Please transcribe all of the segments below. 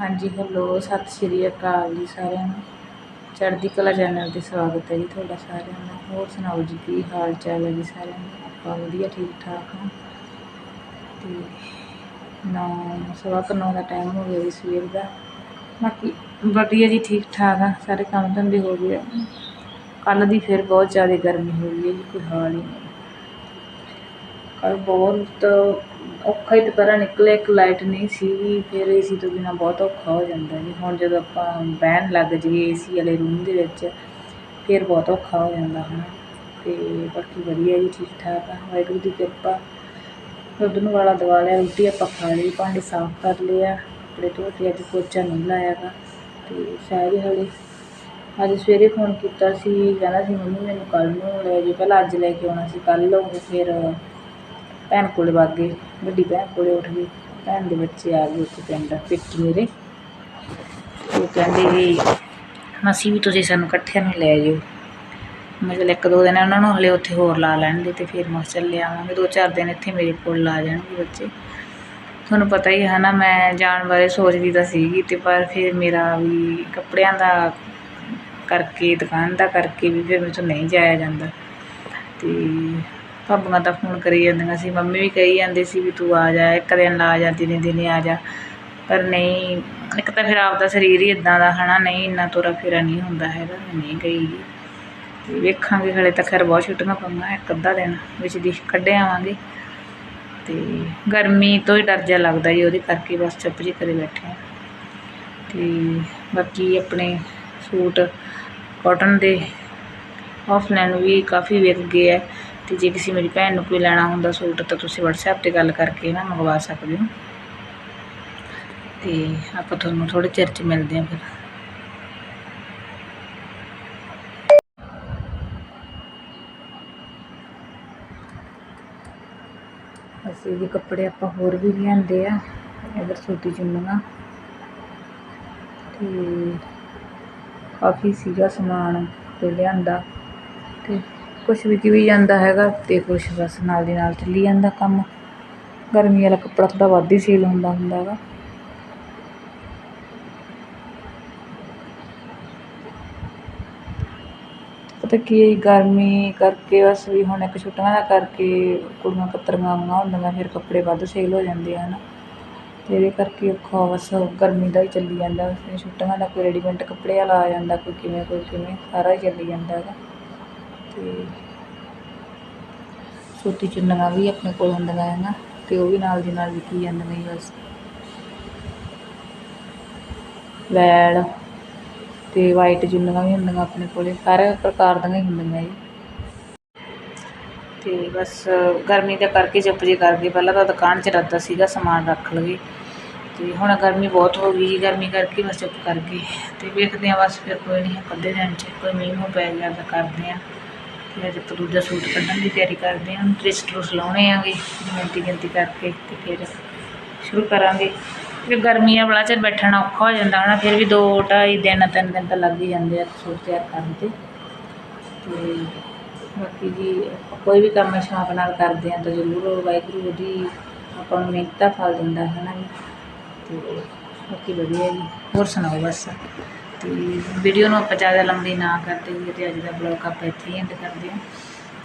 ਹਾਂਜੀ ਹੈਲੋ ਸਤਿ ਸ਼੍ਰੀ ਅਕਾਲ ਜੀ ਸਾਰਿਆਂ ਨੂੰ। ਚੜ੍ਹਦੀ ਕਲਾ ਚੈਨਲ ਤੇ ਸਵਾਗਤ ਹੈ ਜੀ ਤੁਹਾਡਾ ਸਾਰਿਆਂ ਦਾ। ਹੋਰ ਸੁਣਾਓ ਜੀ, ਕੀ ਹਾਲ ਚਾਲ ਹੈ ਜੀ ਸਾਰਿਆਂ ਦਾ? ਆਪਾਂ ਵਧੀਆ, ਠੀਕ ਠਾਕ ਹਾਂ। ਤੇ ਨੌ, ਸਵਾ ਕੁ ਨੌ ਦਾ ਟਾਈਮ ਹੋ ਗਿਆ ਜੀ ਸਵੇਰ ਦਾ। ਬਾਕੀ ਵਧੀਆ ਜੀ, ਠੀਕ ਠਾਕ ਆ ਸਾਰੇ ਕੰਮ ਧੰਦੇ ਹੋ ਗਏ ਕੱਲ੍ਹ ਦੀ ਫਿਰ ਬਹੁਤ ਜ਼ਿਆਦਾ ਗਰਮੀ ਹੋ ਗਈ ਹੈ ਜੀ, ਕੋਈ ਹਾਲ ਹੀ ਨਹੀਂ। ਕੱਲ੍ਹ ਬਹੁਤ ਔਖਾ ਹੀ ਦੁਪਹਿਰਾ ਨਿਕਲਿਆ, ਇੱਕ ਲਾਈਟ ਨਹੀਂ ਸੀਗੀ ਫਿਰ ਏ ਸੀ ਤੋਂ ਬਿਨਾਂ ਬਹੁਤ ਔਖਾ ਹੋ ਜਾਂਦਾ ਜੀ। ਹੁਣ ਜਦੋਂ ਆਪਾਂ ਬਹਿਣ ਲੱਗ ਜਾਈਏ ਏ ਸੀ ਵਾਲੇ ਰੂਮ ਦੇ ਵਿੱਚ, ਫਿਰ ਬਹੁਤ ਔਖਾ ਹੋ ਜਾਂਦਾ ਹੈ ਅਤੇ ਬਾਕੀ ਵਧੀਆ ਜੀ ਠੀਕ ਠਾਕ ਆ। ਵਾਹਿਗੁਰੂ ਦੀ ਕਿਰਪਾ। ਦੁੱਧ ਨੂੰ ਵਾਲਾ ਦਵਾ ਲਿਆ, ਰੋਟੀ ਆਪਾਂ ਖਾ ਲਈ, ਭਾਂਡੇ ਸਾਫ਼ ਕਰ ਲਏ ਆ। ਕੱਪੜੇ ਧੋ ਕੇ ਅੱਜ ਪੋਚਾ ਨਹੀਂ ਲਾਇਆ ਗਾ। ਤੇ ਸ਼ਾਇਦ ਹਲੇ, ਅੱਜ ਸਵੇਰੇ ਫੋਨ ਕੀਤਾ ਸੀ, ਕਹਿੰਦਾ ਸੀ, ਮੰਮੀ ਮੈਨੂੰ ਕੱਲ੍ਹ ਨੂੰ ਲੈ ਜਾਓ ਪਹਿਲਾਂ ਅੱਜ ਲੈ ਕੇ ਆਉਣਾ ਸੀ, ਕੱਲ੍ਹ ਉਹ ਫਿਰ ਭੈਣ ਕੋਲ ਵਗ ਗਏ, ਵੱਡੀ ਭੈਣ ਕੋਲ ਉੱਠ ਗਏ ਭੈਣ ਦੇ ਬੱਚੇ ਆ ਗਏ ਉੱਥੇ ਪਿੰਡ, ਪੇਕੀ ਮੇਰੇ। ਉਹ ਕਹਿੰਦੇ ਵੀ, ਮਾਸੀ ਵੀ ਤੁਸੀਂ ਸਾਨੂੰ ਇਕੱਠਿਆਂ ਨੂੰ ਲੈ ਜਾਓ। ਮੈਂ ਚਲ ਇੱਕ ਦੋ ਦਿਨ ਉਹਨਾਂ ਨੂੰ ਹਲੇ ਉੱਥੇ ਹੋਰ ਲਾ ਲੈਣ ਦੇ ਤੇ ਫਿਰ ਮੈਂ ਚੱਲੇ ਆਵਾਂਗੇ। ਦੋ ਚਾਰ ਦਿਨ ਇੱਥੇ ਮੇਰੇ ਕੋਲ ਲਾ ਜਾਣਗੇ ਬੱਚੇ। ਤੁਹਾਨੂੰ ਪਤਾ ਹੀ ਹੈ ਨਾ ਮੈਂ ਜਾਣ ਬਾਰੇ ਸੋਚਦੀ ਤਾਂ ਸੀਗੀ ਤੇ ਪਰ ਫਿਰ ਮੇਰਾ ਵੀ ਕੱਪੜਿਆਂ ਦਾ ਕਰਕੇ, ਦੁਕਾਨ ਦਾ ਕਰਕੇ ਵੀ ਫਿਰ ਮੈਨੂੰ ਨਹੀਂ ਜਾਇਆ ਜਾਂਦਾ। ਤੇ ਭਾਬੀਆਂ ਤਾਂ ਫੋਨ ਕਰੀ ਜਾਂਦੀਆਂ ਸੀ, ਮੰਮੀ ਵੀ ਕਹੀ ਜਾਂਦੇ ਸੀ ਵੀ ਤੂੰ ਆ ਜਾ, ਇੱਕ ਦਿਨ ਲਾ ਜਾ, ਦਿਨੇ ਦਿਨੇ ਆ ਜਾ। ਪਰ ਨਹੀਂ, ਇੱਕ ਤਾਂ ਫਿਰ ਆਪਦਾ ਸਰੀਰ ਹੀ ਇਦਾਂ ਦਾ ਹੈ ਨਾ ਨਹੀਂ ਇੰਨਾ ਤੁਰਾ ਫੇਰਾ ਨਹੀਂ ਹੁੰਦਾ ਹੈਗਾ ਮੈਂ ਨਹੀਂ ਗਈ। ਗੀ। ਵੇਖਾਂਗੇ, ਹਲੇ ਤਾਂ ਖੈਰ ਬਹੁਤ ਛੁੱਟੀਆਂ ਪਈਆਂ, ਇੱਕ ਅੱਧਾ ਦਿਨ ਵਿੱਚ ਦੀ ਕੱਢ ਆਵਾਂਗੇ। ਤੇ ਗਰਮੀ ਤੋਂ ਹੀ ਡਰ ਜਿਹਾ ਲੱਗਦਾ ਜੀ, ਉਹਦੇ ਕਰਕੇ ਬਸ ਚੁੱਪ ਜੀ ਕਰੇ ਬੈਠੇ ਹਾਂ ਤੇ ਬਾਕੀ ਆਪਣੇ ਸੂਟ ਕਾਟਨ ਦੇ ਆਫਲਾਈਨ ਵੀ ਕਾਫੀ ਵਿਕ ਗਏ ਹੈ ਤੇ ਜੇ ਕਿਸੇ ਮੇਰੀ ਭੈਣ ਨੂੰ ਕੋਈ ਲੈਣਾ ਹੁੰਦਾ ਸੂਟ, ਤਾਂ ਤੁਸੀਂ WhatsApp ਤੇ ਗੱਲ ਕਰਕੇ ਨਾ ਮੰਗਵਾ ਸਕਦੇ ਹੋ। ਤੇ ਆਪਾਂ ਤੁਹਾਨੂੰ ਥੋੜੇ ਚਿਰ ਚ ਮਿਲਦੇ ਹਾਂ ਫਿਰ। ਅਸੀਂ ਵੀ ਕੱਪੜੇ ਆਪਾਂ ਹੋਰ ਵੀ ਲਿਆਂਦੇ ਆ, ਇਧਰ ਸੂਤੀ ਚੁੰਨੀਆਂ। ਤੇ ਕਾਫੀ ਸੀਗਾ ਸਮਾਨ ਤੇ ਲਿਆਂਦਾ। ਤੇ ਕੁਛ ਵਿਕ ਵੀ ਜਾਂਦਾ ਹੈਗਾ ਅਤੇ ਕੁਛ ਬਸ ਨਾਲ ਦੀ ਨਾਲ ਚੱਲੀ ਜਾਂਦਾ ਕੰਮ। ਗਰਮੀ ਵਾਲਾ ਕੱਪੜਾ ਥੋੜ੍ਹਾ ਵੱਧ ਹੀ ਸੇਲ ਹੁੰਦਾ ਹੁੰਦਾ ਹੈਗਾ। ਪਤਾ ਕੀ ਹੈ ਗਰਮੀ ਕਰਕੇ ਬਸ ਵੀ ਹੁਣ ਇੱਕ ਛੁੱਟੀਆਂ ਦਾ ਕਰਕੇ ਕੁੜੀਆਂ ਕਤਰੀਆਂ ਆਉਂਦੀਆਂ ਹੁੰਦੀਆਂ, ਫਿਰ ਕੱਪੜੇ ਵੱਧ ਸੇਲ ਹੋ ਜਾਂਦੇ ਆ ਨਾ। ਤੇ ਇਹਦੇ ਕਰਕੇ ਔਖਾ ਬਸ ਗਰਮੀ ਦਾ ਹੀ ਚੱਲੀ ਜਾਂਦਾ, ਫਿਰ ਛੁੱਟੀਆਂ ਦਾ ਕੋਈ ਰੈਡੀਮੇਡ ਕੱਪੜੇ ਵਾਲਾ ਆ ਜਾਂਦਾ, ਕੋਈ ਕਿਵੇਂ ਕੋਈ ਕਿਵੇਂ, ਸਾਰਾ ਹੀ ਚੱਲੀ ਜਾਂਦਾ ਹੈਗਾ। ਤੇ ਸੂਤੀ ਚੁੰਨੀਆਂ ਵੀ ਆਪਣੇ ਕੋਲ ਹੁੰਦੀਆਂ ਹੈ ਨਾ, ਤੇ ਉਹ ਵੀ ਨਾਲ ਦੀ ਨਾਲ ਵਿਕੀ ਜਾਂਦੀਆਂ ਜੀ ਬਸ। ਵੈਲ ਤੇ ਵਾਈਟ ਚੁੰਨੀਆਂ ਵੀ ਹੁੰਦੀਆਂ ਆਪਣੇ ਕੋਲੇ ਸਾਰੇ ਪ੍ਰਕਾਰ ਦੀਆਂ ਹੀ ਹੁੰਦੀਆਂ ਜੀ। ਤੇ ਬਸ ਗਰਮੀ ਦੇ ਕਰਕੇ ਚੁੱਪ ਜੇ ਕਰਕੇ ਪਹਿਲਾਂ ਤਾਂ ਦੁਕਾਨ 'ਚ ਰੱਦਾ ਸੀਗਾ, ਸਮਾਨ ਰੱਖ ਲਵੇ। ਤੇ ਹੁਣ ਗਰਮੀ ਬਹੁਤ ਹੋ ਗਈ ਜੀ, ਗਰਮੀ ਕਰਕੇ ਬਸ ਚੁੱਪ ਕਰਕੇ ਗਏ। ਤੇ ਵੇਖਦੇ ਹਾਂ ਬਸ ਫਿਰ, ਕੋਈ ਨਹੀਂ, ਅੱਧੇ ਦਿਨ 'ਚ ਕੋਈ ਮੀਂਹ ਹੋ ਪੈ ਗਿਆ ਤਾਂ ਕਰਦੇ ਹਾਂ। ਤੇ ਅੱਜ ਦੂਜਾ ਸੂਟ ਕੱਢਣ ਦੀ ਤਿਆਰੀ ਕਰਦੇ ਹਾਂ ਟ੍ਰਿਸ ਟਰੁਸ ਲਾਉਣੇ ਆਗੇ, ਗਿਣਤੀ ਗਿਣਤੀ ਕਰਕੇ ਤੇ ਫਿਰ ਸ਼ੁਰੂ ਕਰਾਂਗੇ। ਕਿ ਗਰਮੀਆਂ ਵਾਲਾ ਚਿਰ ਬੈਠਣਾ ਔਖਾ ਹੋ ਜਾਂਦਾ ਹਨਾ, ਫਿਰ ਵੀ ਦੋ ਢਾਈ ਦਿਨ, ਤਿੰਨ ਦਿਨ ਤਾਂ ਲੱਗ ਹੀ ਜਾਂਦੇ ਆ ਸੂਟ ਤਿਆਰ ਕਰਨ ਤੇ। ਤੇ ਬਾਕੀ ਜੀ ਕੋਈ ਵੀ ਕੰਮ ਸ਼ੌਂਕ ਨਾਲ ਕਰਦੇ ਆ ਤਾਂ ਜ਼ਰੂਰ ਵਾਹਿਗੁਰੂ ਉਹਦੀ ਆਪਾਂ ਨੂੰ ਮਿਹਨਤ ਦਾ ਫਲ ਦਿੰਦਾ ਹੈ ਨਾ ਜੀ। ਤੇ ਬਾਕੀ ਵਧੀਆ ਜੀ, ਹੋਰ ਸੁਣਾਓ ਬਸ। ਤੇ ਵੀਡੀਓ ਨੂੰ ਆਪਾਂ ਜ਼ਿਆਦਾ ਲੰਬੀ ਨਾ ਕਰਦੇ ਹੋਈਏ ਤੇ ਅੱਜ ਦਾ ਬਲੌਗ ਆਪਾਂ ਇੱਥੇ ਹੀ ਐਂਡ ਕਰਦੇ ਹਾਂ।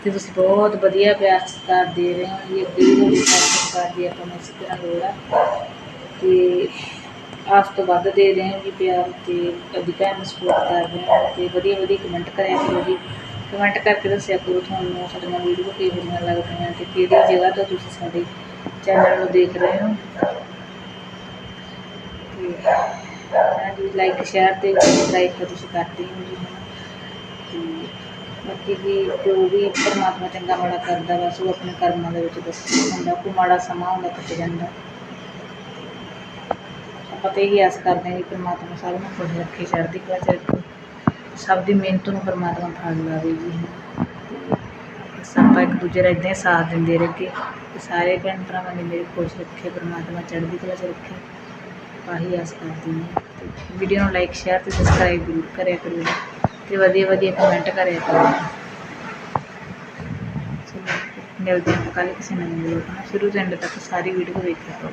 ਤੇ ਤੁਸੀਂ ਬਹੁਤ ਵਧੀਆ ਪਿਆਰ ਸਤਿਕਾਰ ਦੇ ਰਹੇ ਹੋ ਜੀ ਅੱਗੇ ਵੀ ਪਿਆਰ ਸਤਿਕਾਰ ਦੀ ਆਪਾਂ ਨੂੰ ਇਸੇ ਤਰ੍ਹਾਂ ਲੋੜ ਆ। ਤੇ ਆਸ ਤੋਂ ਵੱਧ ਦੇ ਰਹੇ ਹੋ ਜੀ ਪਿਆਰ ਤੇ ਕਦੀ ਭੈਣ ਨੂੰ ਸਪੋਰਟ ਕਰ ਰਹੇ ਹੋ ਤੇ ਵਧੀਆ ਵਧੀਆ ਕਮੈਂਟ ਕਰਿਆ ਕਰੋ ਜੀ। ਕਮੈਂਟ ਕਰਕੇ ਦੱਸਿਆ ਕਰੋ ਤੁਹਾਨੂੰ ਸਾਡੀਆਂ ਵੀਡੀਓ ਕਿਵੇਂ ਲੱਗਦੀਆਂ ਤੇ ਕਿਹੜੀ ਜਗ੍ਹਾ ਤੋਂ ਤੁਸੀਂ ਸਾਡੇ ਚੈਨਲ ਨੂੰ ਦੇਖ ਰਹੇ ਹੋ। ਤੇ ਹਾਂਜੀ ਲਾਈਕ ਸ਼ੇਅਰ ਤੇ ਸਬਸਕ੍ਰਾਈਬ ਤਾਂ ਤੁਸੀਂ ਕਰਦੇ ਹੋ ਜੀ। ਤੇ ਬਾਕੀ ਜੀ ਜੋ ਵੀ ਪਰਮਾਤਮਾ ਚੰਗਾ ਮਾੜਾ ਕਰਦਾ ਬਸ ਉਹ ਆਪਣੇ ਕਰਮਾਂ ਦੇ ਵਿੱਚ ਦੱਸਦਾ ਹੁੰਦਾ, ਕੋਈ ਮਾੜਾ ਸਮਾਂ ਹੁੰਦਾ ਕੱਟ ਜਾਂਦਾ। ਆਪਾਂ ਤਾਂ ਇਹੀ ਆਸ ਕਰਦੇ ਹਾਂ ਕਿ ਪਰਮਾਤਮਾ ਸਭ ਨੂੰ ਖੁਸ਼ ਰੱਖੇ, ਚੜ੍ਹਦੀ ਕਲਾ ਚ ਰੱਖੇ। ਸਭ ਦੀ ਮਿਹਨਤ ਨੂੰ ਪਰਮਾਤਮਾ ਫਲ ਲਾਵੇ ਜੀ। ਤੇ ਆਪਾਂ ਇੱਕ ਦੂਜੇ ਦਾ ਇੱਦਾਂ ਹੀ ਸਾਥ ਦਿੰਦੇ ਰਹੇ ਤੇ ਸਾਰੇ ਭੈਣ ਭਰਾਵਾਂ ਨੇ ਮੇਰੇ ਖੁਸ਼ ਰੱਖੇ, ਪਰਮਾਤਮਾ ਚੜ੍ਹਦੀ ਕਲਾ ਚ ਰੱਖੇ। ਆਹੀ ਆਸ ਕਰਦੀ ਹਾਂ। ਤੇ ਵੀਡੀਓ ਨੂੰ ਲਾਈਕ ਸ਼ੇਅਰ ਤੇ ਸਬਸਕ੍ਰਾਈਬ ਜ਼ਰੂਰ ਕਰਿਆ ਕਰੋ ਜੀ ਤੇ ਵਧੀਆ ਵਧੀਆ ਕਮੈਂਟ ਕਰਿਆ ਕਰੋ ਚਲੋ, ਮਿਲਦੇ ਹਾਂ ਕੱਲ੍ਹ ਕਿਸੇ ਨਵੀਂ ਵੀਡੀਓ ਨਾਲ। ਸ਼ੁਰੂ ਤੋਂ ਐਂਡ ਤੱਕ ਸਾਰੀ ਵੀਡੀਓ ਵੇਖਿਆ ਕਰੋ।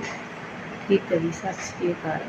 ਠੀਕ ਹੈ ਜੀ, ਸਤਿ ਸ਼੍ਰੀ ਅਕਾਲ।